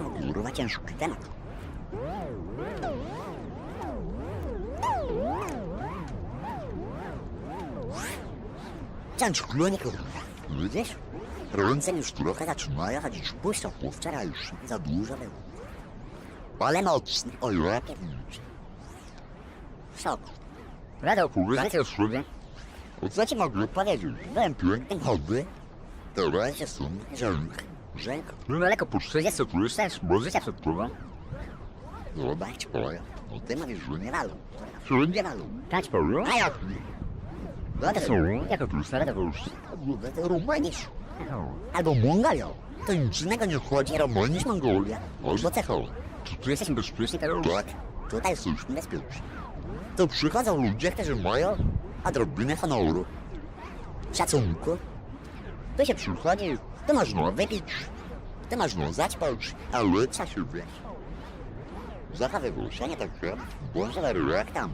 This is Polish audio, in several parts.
O kurwa, ciężki temat. Ciężki, nie kurwa. Widzisz? Ręce już trochę zaczynają chodzić pusto, bo wczoraj już za dużo było. Ale mocny, o lepiej będzie. Co? Radał kurwa, co już? Co ci mogę powiedzieć? Byłem pięknym hobby. Daleko po 30 plus też, może się przepływam. No dać powiem. No ty mówisz, że nie walą. Że nie walą. Dać powiem? A nie? No to są, jako plus, ale to już. To Rumanisz. Albo Mongolia. To nic innego nie chodzi, Rumanisz, Mongolia. Albo cechą. Czy tu jesteśmy bezpieczni teraz? Tak, tutaj jesteśmy bezpieczni. Tu przychodzą ludzie, którzy mają odrobinę honoru, szacunku. Tu się przychodzi, tu można wypić, tu można zaćpać, ale co się wiesz? Zachowywał się nie tak, że Boże, jak tam.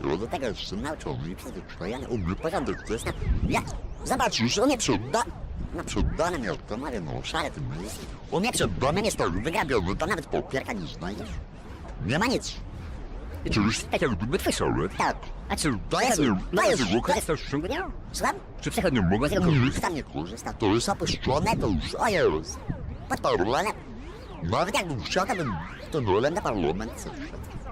No do tego jestem nauczony przyzwyczajony, u mnie porządek to jest na... Ja, zobaczysz, on nie przed do... Na przed domem miał to mówię, no szale tym jest. U mnie przed domem jest to wygrabiony, to nawet popierka nie znajdziesz. Nie ma nic. Tak. A czy to. To głupie? To jest to ściągnie? Słucham? Czy przechodnie mogą z tego korzystać? nie korzysta. To jest opuszczone, to już, o Jezus. Podporwane. Nawet jakbym chciał, to bym to rolem na parlament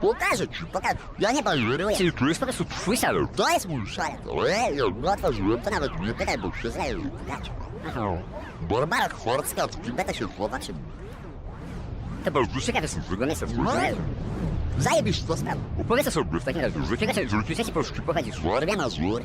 Pokażę ci, pokażę. Ja nie baluję. Czyli tu jest po prostu twój salon. To jest mój salon. Ej, ja otworzyłem, to nawet nie pytaj, bo się pytać. Barbara Chorska od Tibeta się słowa się... To był są Zajebisz to sobie w takim razie, że kiedy rzucisz się po szczypach, a ci złor, na złor.